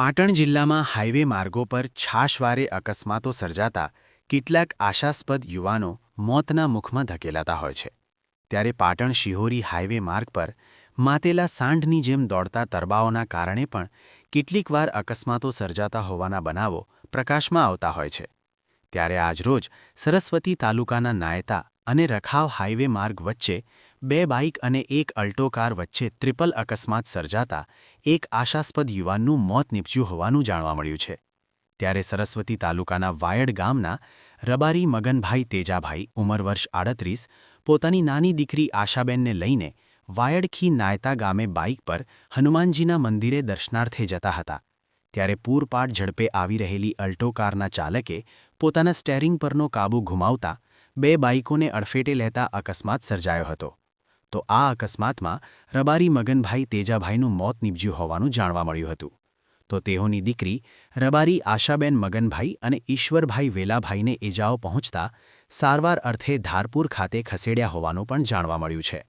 પાટણ જિલ્લામાં હાઇવે માર્ગો પર છાશવારે અકસ્માતો સર્જાતા કેટલાક આશાસ્પદ યુવાનો મોતના મુખમાં ધકેલાતા હોય છે. ત્યારે પાટણ શિહોરી હાઇવે માર્ગ પર માતેલા સાંઢની જેમ દોડતા તરબાઓના કારણે પણ કેટલીકવાર અકસ્માતો સર્જાતા હોવાના બનાવો પ્રકાશમાં આવતા હોય છે. ત્યારે આજરોજ સરસ્વતી તાલુકાના નાયતા અને રખાવ હાઇવે માર્ગ વચ્ચે બે બાઇક અને એક અલ્ટો કાર વચ્ચે ત્રિપલ અકસ્માત સર્જાતા એક આશાસ્પદ યુવાનનું મોત નીપજ્યું હોવાનું જાણવા મળ્યું છે. ત્યારે સરસ્વતી તાલુકાના વાયડ ગામના રબારી મગનભાઈ તેજાભાઈ, ઉંમર વર્ષ આડત્રીસ, પોતાની નાની દીકરી આશાબેનને લઈને વાયડખી નાયતા ગામે બાઇક પર હનુમાનજીના મંદિરે દર્શનાર્થે જતા હતા. ત્યારે પૂરપાટ ઝડપે આવી રહેલી અલ્ટો કારના ચાલકે પોતાના સ્ટેરિંગ પરનો કાબુ ગુમાવતા બે બાઇકોને અડફેટે લેતા અકસ્માત સર્જાયો હતો. તો આ અકસ્માતમાં રબારી મગનભાઈ તેજાભાઈનું મોત નીપજ્યું હોવાનું જાણવા મળ્યું હતું. તો તેઓની દીકરી રબારી આશાબેન મગનભાઈ અને ઈશ્વરભાઈ વેલાભાઈને ઇજાઓ પહોંચતા સારવાર અર્થે ધારપુર ખાતે ખસેડ્યા હોવાનું પણ જાણવા મળ્યું છે.